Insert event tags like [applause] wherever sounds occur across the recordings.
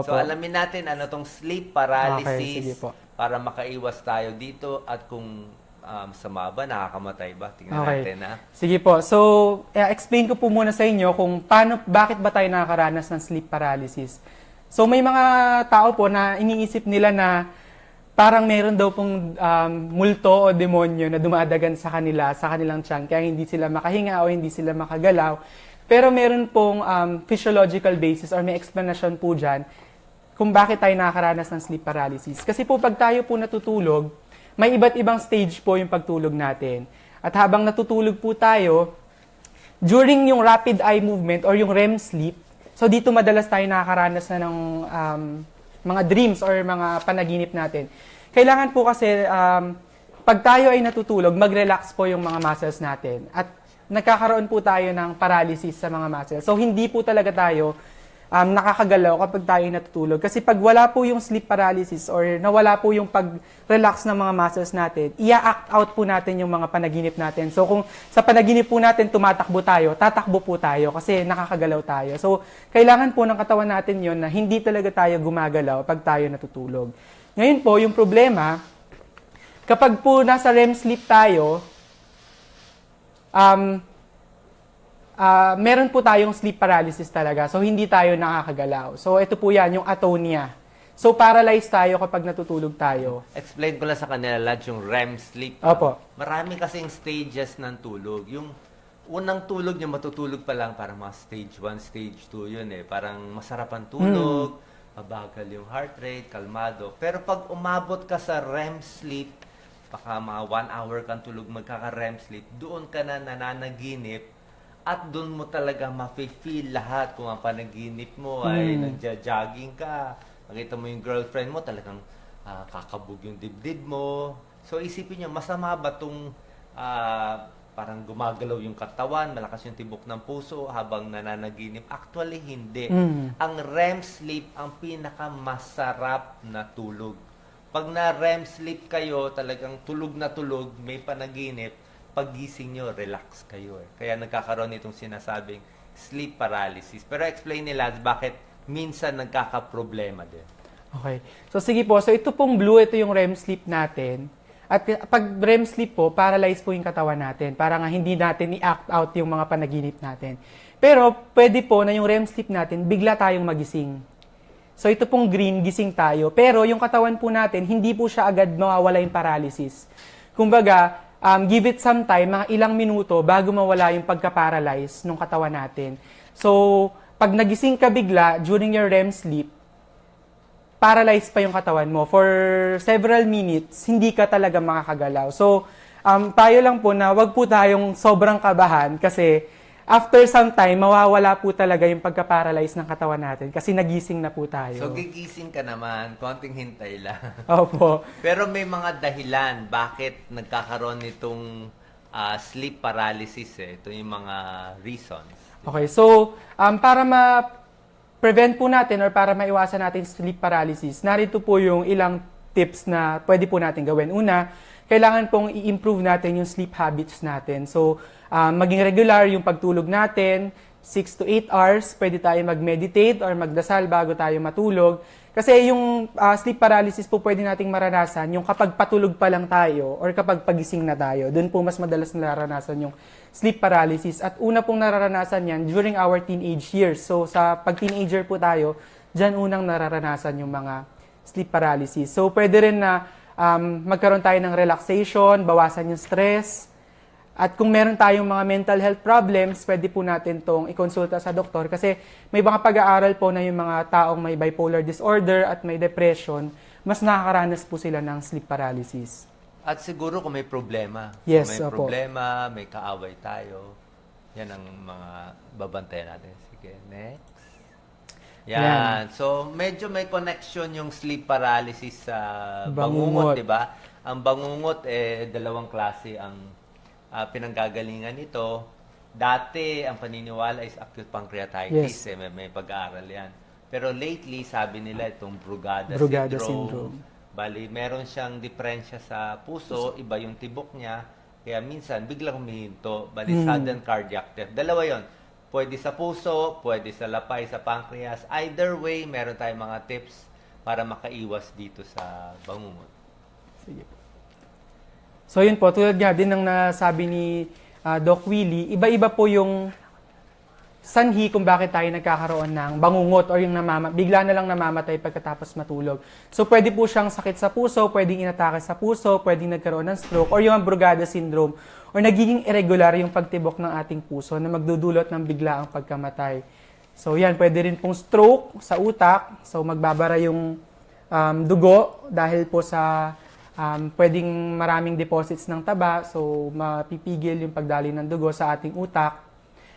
Opo. So alamin natin ano tong sleep Okay, paralysis sige po. para makaiwas tayo dito at kung um, sama ba, nakakamatay ba? Tingnan Okay. natin ha. Sige po. So, eh, explain ko po muna sa inyo kung paano, bakit ba tayo nakakaranas ng sleep paralysis. So, may mga tao po na iniisip nila na parang meron daw pong um, multo o demonyo na dumadagan sa kanila, sa kanilang tiyan, kaya hindi sila makahinga o hindi sila makagalaw. Pero meron pong um, physiological basis or may explanation po dyan kung bakit tayo nakakaranas ng sleep paralysis. Kasi po pag tayo po natutulog, may iba't ibang stage po yung pagtulog natin. At habang natutulog po tayo, during yung rapid eye movement or yung REM sleep, so dito madalas tayo nakakaranas na ng um, mga dreams or mga panaginip natin. Kailangan po kasi um, pag tayo ay natutulog, mag-relax po yung mga muscles natin. At nagkakaroon po tayo ng paralysis sa mga muscles. So hindi po talaga tayo um, nakakagalaw kapag tayo natutulog. Kasi pag wala po yung sleep paralysis or nawala po yung pag-relax ng mga muscles natin, i-act out po natin yung mga panaginip natin. So kung sa panaginip po natin tumatakbo tayo, tatakbo po tayo kasi nakakagalaw tayo. So kailangan po ng katawan natin yon na hindi talaga tayo gumagalaw pag tayo natutulog. Ngayon po, yung problema, kapag po nasa REM sleep tayo, um, Ah, meron po tayong sleep paralysis talaga. So, hindi tayo nakakagalaw. So, ito po yan, yung atonia. So, paralyzed tayo kapag natutulog tayo. Explain ko lang sa kanila lahat yung REM sleep. Opo. Marami kasing stages ng tulog. Yung unang tulog niya matutulog pa lang parang mga stage 1, stage 2 yun eh. Parang masarap ang tulog, mabagal yung heart rate, kalmado. Pero pag umabot ka sa REM sleep, baka mga 1 hour kang tulog magkaka-REM sleep, doon ka na nananaginip at doon mo talaga mafe-feel lahat kung ang panaginip mo ay Hmm. nagja-jogging ka, nakita mo yung girlfriend mo, talagang ah, kakabog yung dibdib mo. So isipin nyo, masama ba itong parang gumagalaw yung katawan, malakas yung tibok ng puso habang nananaginip? Actually, hindi. Mm. Ang REM sleep ang pinakamasarap na tulog. Pag na REM sleep kayo, talagang tulog na tulog, may panaginip, paggising nyo, relax kayo. Eh. Kaya nagkakaroon itong sinasabing sleep paralysis. Pero explain nila bakit minsan nagkakaproblema din. Okay. So, sige po. So, ito pong blue, ito yung REM sleep natin. At pag REM sleep po, paralyzed po yung katawan natin. Para nga hindi natin i-act out yung mga panaginip natin. Pero, pwede po na yung REM sleep natin, bigla tayong magising. So, ito pong green, gising tayo. Pero, yung katawan po natin, hindi po siya agad mawawala yung paralysis. Kumbaga, um, give it some time, mga ilang minuto, bago mawala yung pagka-paralyze ng katawan natin. So, pag nagising ka bigla during your REM sleep, paralyzed pa yung katawan mo. For several minutes, hindi ka talaga makakagalaw. So, um, tayo lang po na wag po tayong sobrang kabahan kasi after some time, mawawala po talaga yung pagka-paralyze ng katawan natin kasi nagising na po tayo. So gigising ka naman, konting hintay lang. [laughs] Opo. Pero may mga dahilan bakit nagkakaroon nitong ah, sleep paralysis eh. Ito yung mga reasons. Okay, so um, para ma-prevent po natin or para maiwasan natin sleep paralysis, narito po yung ilang tips na pwede po natin gawin. Una, kailangan pong i-improve natin yung sleep habits natin. So, um, maging regular yung pagtulog natin, 6 to 8 hours, pwede tayo mag-meditate or magdasal bago tayo matulog. Kasi yung ah, sleep paralysis po pwede nating maranasan yung kapag patulog pa lang tayo or kapag pagising na tayo. Doon po mas madalas nararanasan yung sleep paralysis. At una pong nararanasan yan during our teenage years. So sa pag teenager po tayo, dyan unang nararanasan yung mga sleep paralysis. So pwede rin na um, magkaroon tayo ng relaxation, bawasan yung stress, at kung meron tayong mga mental health problems, pwede po natin tong ikonsulta sa doktor kasi may mga pag-aaral po na yung mga taong may bipolar disorder at may depression, mas nakakaranas po sila ng sleep paralysis. At siguro kung may problema. Yes, kung may opo. problema, may kaaway tayo. Yan ang mga babantayan natin. Sige, next. Yan. So, medyo may connection yung sleep paralysis sa Bangungot. bangungot, di ba? Ang bangungot, eh, dalawang klase ang ah, pinanggagalingan nito. Dati, ang paniniwala is acute pancreatitis. Yes. Eh, may, may pag-aaral yan. Pero lately, sabi nila itong Brugada, Brugada syndrome. syndrome. Bali, meron siyang diferensya sa puso, iba yung tibok niya. Kaya minsan, biglang humihinto. Bali, Mm. sudden cardiac death. Dalawa yon Pwede sa puso, pwede sa lapay, sa pancreas. Either way, meron tayong mga tips para makaiwas dito sa bangungot. Sige po. So yun po, tulad nga din ng nasabi ni ah, Doc Willie, iba-iba po yung sanhi kung bakit tayo nagkakaroon ng bangungot or yung namama, bigla na lang namamatay pagkatapos matulog. So pwede po siyang sakit sa puso, pwedeng inatake sa puso, pwedeng nagkaroon ng stroke or yung Brugada syndrome or nagiging irregular yung pagtibok ng ating puso na magdudulot ng biglaang pagkamatay. So yan, pwede rin pong stroke sa utak, so magbabara yung um, dugo dahil po sa um, pwedeng maraming deposits ng taba, so mapipigil yung pagdali ng dugo sa ating utak.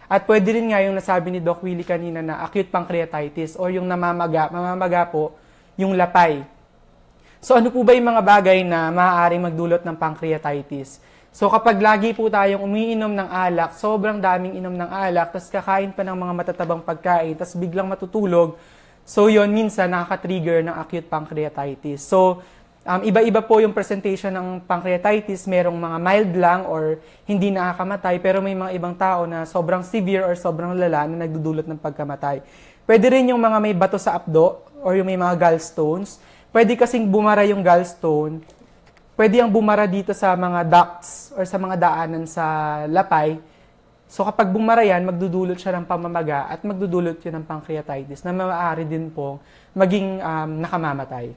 At pwede rin nga yung nasabi ni Doc Willie kanina na acute pancreatitis or yung namamaga, mamamaga po, yung lapay. So ano po ba yung mga bagay na maaaring magdulot ng pancreatitis? So kapag lagi po tayong umiinom ng alak, sobrang daming inom ng alak, tapos kakain pa ng mga matatabang pagkain, tapos biglang matutulog, so yon minsan nakaka-trigger ng acute pancreatitis. So um, iba-iba po yung presentation ng pancreatitis, merong mga mild lang or hindi nakakamatay, pero may mga ibang tao na sobrang severe or sobrang lala na nagdudulot ng pagkamatay. Pwede rin yung mga may bato sa apdo or yung may mga gallstones. Pwede kasing bumara yung gallstone pwede yung bumara dito sa mga ducts or sa mga daanan sa lapay. So kapag bumara yan, magdudulot siya ng pamamaga at magdudulot yun ng pancreatitis na maaari din po maging um, nakamamatay.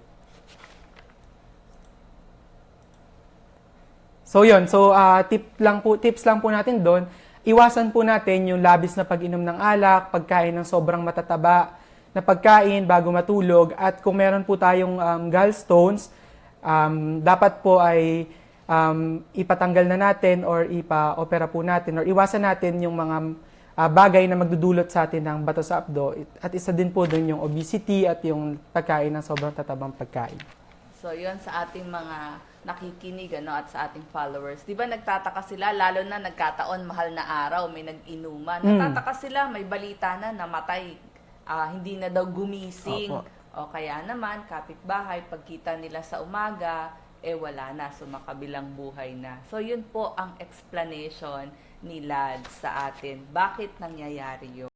So yun, so ah, tip lang po, tips lang po natin doon, iwasan po natin yung labis na pag-inom ng alak, pagkain ng sobrang matataba na pagkain bago matulog at kung meron po tayong um, gallstones, um, dapat po ay um, ipatanggal na natin or ipa-opera po natin or iwasan natin yung mga ah, bagay na magdudulot sa atin ng bato sa abdo. At isa din po doon yung obesity at yung pagkain ng sobrang tatabang pagkain. So, yun sa ating mga nakikinig ano, at sa ating followers. Di ba nagtataka sila, lalo na nagkataon, mahal na araw, may nag-inuman. Mm. Nagtataka sila, may balita na, namatay, ah, hindi na daw gumising. Opo. O kaya naman, kapitbahay, pagkita nila sa umaga, eh wala na, sumakabilang buhay na. So, yun po ang explanation ni Lad sa atin. Bakit nangyayari yun?